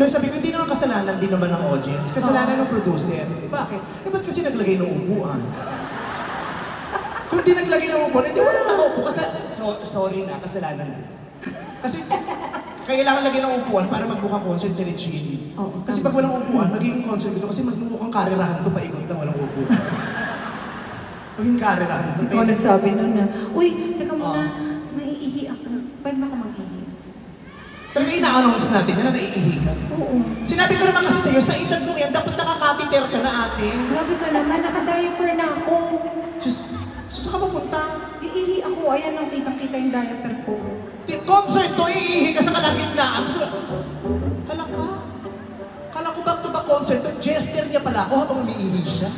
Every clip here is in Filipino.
Kaya sabi ko, hindi naman kasalanan din naman ng audience. Kasalanan ng producer. Bakit? Eh, ba't kasi naglagay ng upuan? Kung di naglagay ng upuan, hindi wala nakaupo. Kasi, so, sorry na, kasalanan na. Kasi, kailangan lagyan ng upuan para magmukhang concert ni Regine. Oo, Kasi pag walang upuan, magiging concert ito kasi magmukhang karerahan to, paikot lang walang upuan. magiging karerahan to. Ikaw nagsabi nun na, Uy, teka muna, Ah. naiihi ako. Pwede ba ako mag-ihi? Talaga ina-announce natin na naiihi ka. Oo. Sinabi ko naman kasi sa'yo, sa edad mo yan, dapat nakakatiter ka na ate. Grabe ka naman, naka-diaper na ako. Sus, sus ka mapunta. Iihi ako, ayan ang kitang-kita yung diaper ko. Di, concert to, iihi ka sa kalagitnaan. So, hala ka. Kala ko back to back concert, to, jester niya pala ako habang umiihi siya.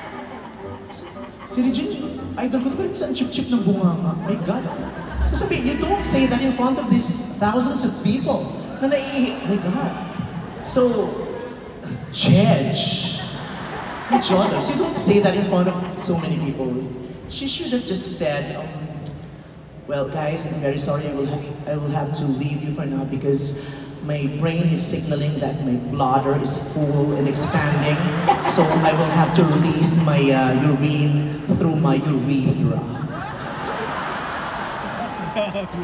si Regine, idol ko, pero saan chip-chip ng bunganga? My God. Don't say that in front of these thousands of people na naiihi. My God. So, Jedge. Jonas, you don't say that in front of so many people. She should have just said, um, well, guys, I'm very sorry. I will, ha- I will have to leave you for now because my brain is signaling that my bladder is full and expanding. So I will have to release my uh, urine through my urethra.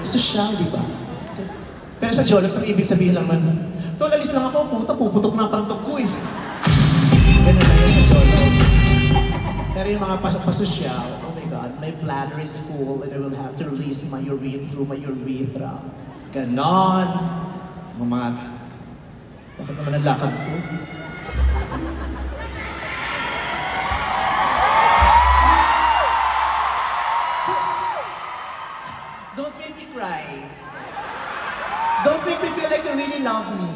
Social, di ba? Pero sa Jologs, ang ibig sabihin naman, Tol, alis lang ako, puta, puputok na ang pantok ko eh. Ganun na yun sa Jologs. Pero yung mga pas pasosyal, oh my God, my bladder is full and I will have to release my urine through my urethra. Ganon. Ang mga... Bakit naman ang lakad to? Love me.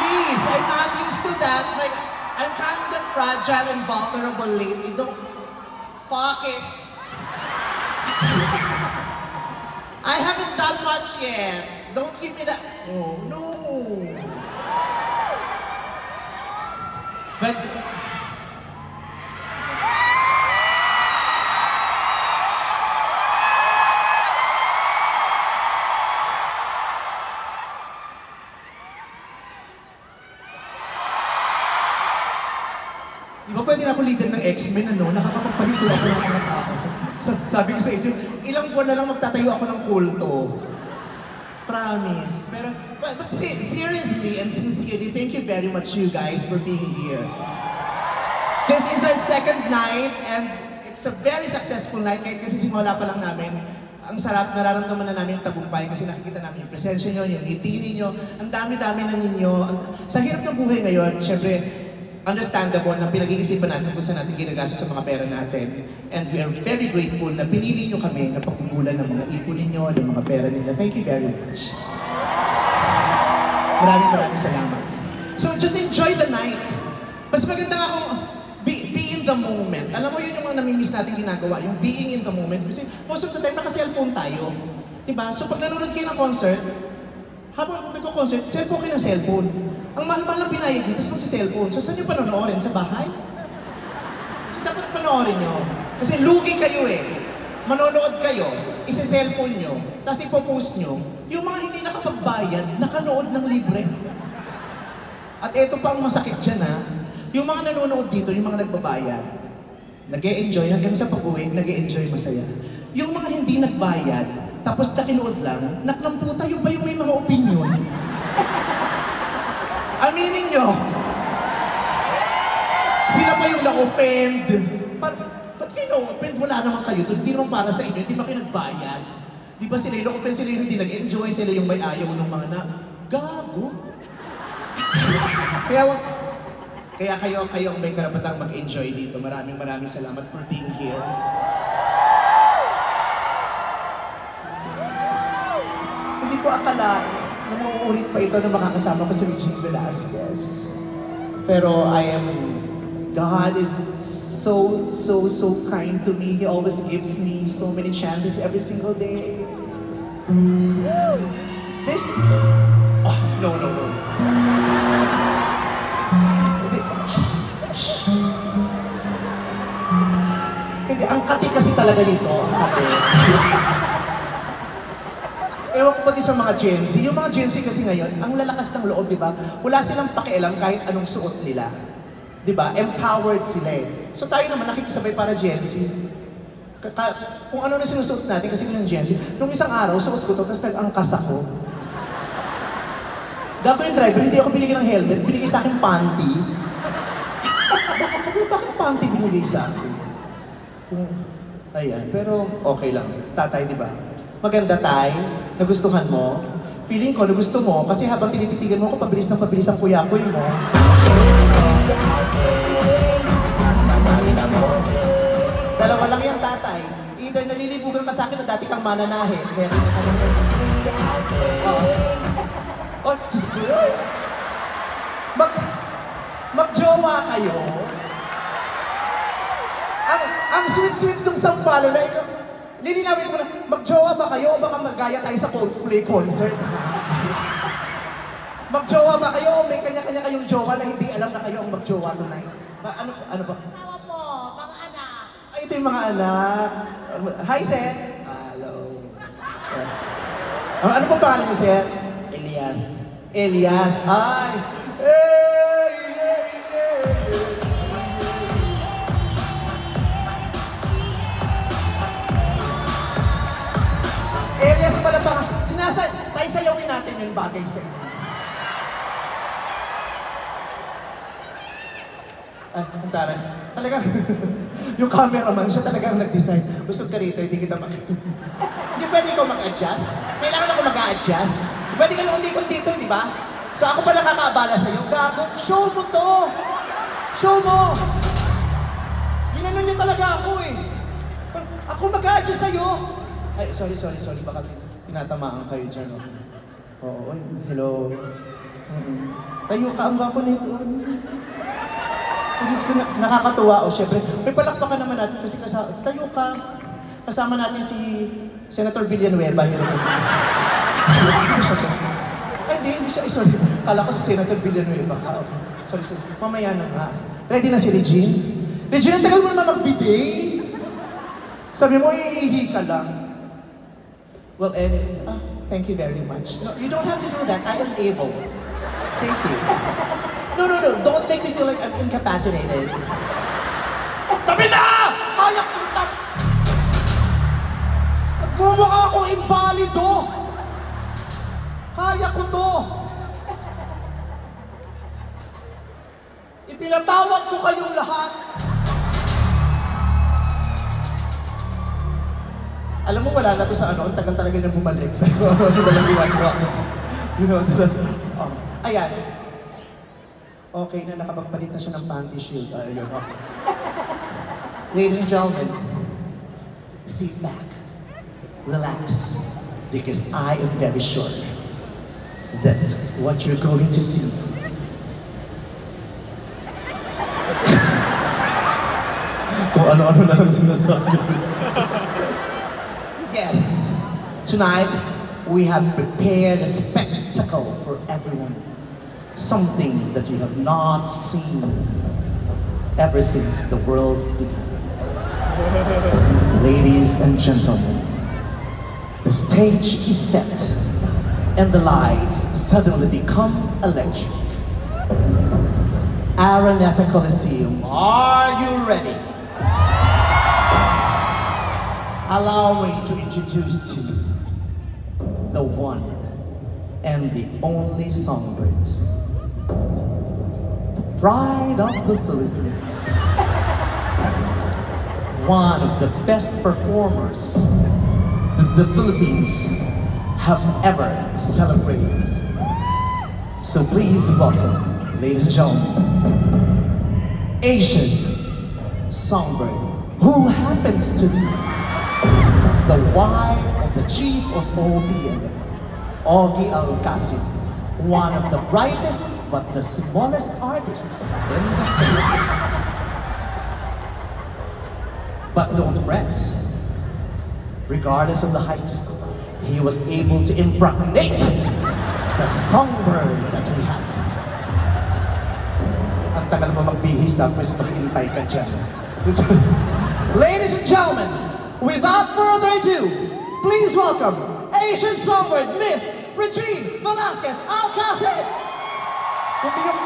Please, I'm not used to that. Like, I'm kind of fragile and vulnerable lately. Don't fuck it. I haven't done much yet. Don't give me that. Oh, no. Di ba pwede na ako leader ng X-Men, ano? Nakakapagpahinto ako ng mga tao. Sa- Sabi ko sa inyo, ilang buwan na lang magtatayo ako ng kulto. Promise. Pero, but, but se- seriously and sincerely, thank you very much you guys for being here. This is our second night and it's a very successful night kahit kasi simula pa lang namin. Ang sarap, nararamdaman na namin yung tagumpay kasi nakikita namin yung presensya nyo, yung ngiti ninyo, ang dami-dami na ninyo. Sa hirap ng buhay ngayon, syempre, understandable na pinag-iisipan natin kung saan natin ginagastos sa mga pera natin. And we are very grateful na pinili nyo kami na pagkukulan ng mga ipon ninyo, ng mga pera ninyo. Thank you very much. Maraming maraming salamat. So just enjoy the night. Mas maganda nga kung be, be in the moment. Alam mo yun yung mga namimiss natin ginagawa, yung being in the moment. Kasi most of the time, naka-cellphone tayo. Diba? So pag nanonood kayo ng concert, habang nagko-concert, cellphone kayo ng cellphone. Ang mahal-mahal ng pinayag dito, tapos magsa-cellphone. So saan nyo panonoodin? Sa bahay? So dapat panoorin nyo. Kasi lugi kayo eh. Manonood kayo, isa-cellphone nyo, tapos ipopost nyo. Yung mga hindi nakapagbayad, nakanood ng libre. At ito pa ang masakit dyan ha. Yung mga nanonood dito, yung mga nagbabayad, nag enjoy hanggang sa pag-uwi, nag enjoy masaya. Yung mga hindi nagbayad, tapos nakinood lang, naklamputa yung ba yung may mga opinion? Aminin nyo, sila pa yung na-offend. Ba't, ba't kayo na-offend? Wala naman kayo. Hindi naman para sa inyo, hindi naman kayo. Di ba sila yung na-offend, sila yung hindi nag-enjoy, sila yung may ayaw ng mga na, gago. kaya, kaya kayo, kayo ang may karapatang mag-enjoy dito. Maraming maraming salamat for being here. Hindi ko akalain na mauulit pa ito na makakasama ko si Regine Velasquez. Pero I am, God is so, so, so kind to me. He always gives me so many chances every single day. This is, oh, no, no, no. Hindi. Ang kati kasi talaga dito, ang kati. Ewan ko ba't pati sa mga Gen Z. Yung mga Gen Z kasi ngayon, ang lalakas ng loob, di ba? Wala silang pakialam kahit anong suot nila. Di ba? Empowered sila eh. So tayo naman nakikisabay para Gen Z. Kung ano na sinusuot natin kasi ng Gen Z. Nung isang araw, suot ko to, tapos nag-angkas ako. Gago yung driver, hindi ako binigyan ng helmet, binigay sa akin panty. bakit sabi bakit panty binigay sa akin? Kung, ayan, pero okay lang. Tatay, di ba? Maganda tay, nagustuhan mo. Feeling ko, nagusto mo, kasi habang tinititigan mo ako, pabilis ng pabilis ang kuyakoy mo. Dalawa lang yung tatay. Either nalilibugan ka sa akin o dati kang mananahe. Kaya Oo. Oh, Diyos ko. Mag, magjowa kayo. Ang, ang sweet-sweet nung sampalo na ikaw, lilinawin mo na, magjowa ba kayo o baka magaya tayo sa Coldplay concert? magjowa ba kayo o may kanya-kanya kayong jowa na hindi alam na kayo ang magjowa tonight? Ba, ano, ano ba? Asawa po, mga anak. Ay, ito yung mga anak. Hi, Seth. Hello. Ano, ano pa pangalan niyo, Seth? Elias. Elias. Ay! Hey, bagay sa inyo. Ay, ang taray. Talagang, yung cameraman, siya talagang nag-design. Gusto ka rito, hindi kita mag... hindi pwede ikaw mag-adjust. Kailangan ako mag-adjust. Pwede ka lang umikot dito, di ba? So ako pa nakakaabala sa'yo. Gago, show mo to! Show mo! Ginanon niyo talaga ako eh. Ako mag-adjust sa'yo. Ay, sorry, sorry, sorry. Baka tinatamaan kayo dyan. oh. Oo, oy, hello. Mm-mm. Tayo ka, ang gwapo nito. Diyos ko, na- nakakatuwa. O, syempre, may palakpakan naman natin kasi kasama, tayo ka. Kasama natin si Senator Villanueva. Hindi siya. Ay, hindi, hindi siya. Ay, sorry. Kala ko si Senator Villanueva ka. Okay. Sorry, sorry. Mamaya na nga. Ready na si Regine? Regine, ang tagal mo naman mag-bidet. Sabi mo, iihi ka lang. Well, eh, ah, thank you very much. No, you don't have to do that. I am able. Thank you. No, no, no. Don't make me feel like I'm incapacitated. Tabi na! Kaya ko ta... Nagmumukha ako imbalido! Kaya ko to! Ipinatawag ko kayong lahat. Alam mo, wala na to sa ano, ang tagal talaga niya bumalik. Ano ba lang ginagawa? You know, um, ayan. Okay na, nakapagpalit na siya ng panty shield. Ah, Ayun, okay. Ladies and gentlemen, sit back, relax, because I am very sure that what you're going to see kung ano-ano na lang sinasabi. Tonight we have prepared a spectacle for everyone. Something that you have not seen ever since the world began. Ladies and gentlemen, the stage is set and the lights suddenly become electric. Araneta Coliseum, are you ready? Allow me to introduce to you the one and the only songbird, the pride of the Philippines, one of the best performers the Philippines have ever celebrated. So please welcome, ladies and gentlemen, Asia's songbird, who happens to be the of the chief of OPM, Augie Alcacid, one of the brightest but the smallest artists in the Philippines. But don't fret. Regardless of the height, he was able to impregnate the songbird that we have. Ang tagal mo magbihis tapos maghintay ka dyan. Ladies and gentlemen, without further ado, please welcome Asian Songbird, Miss Regine Velasquez Alcacid! Bumigyan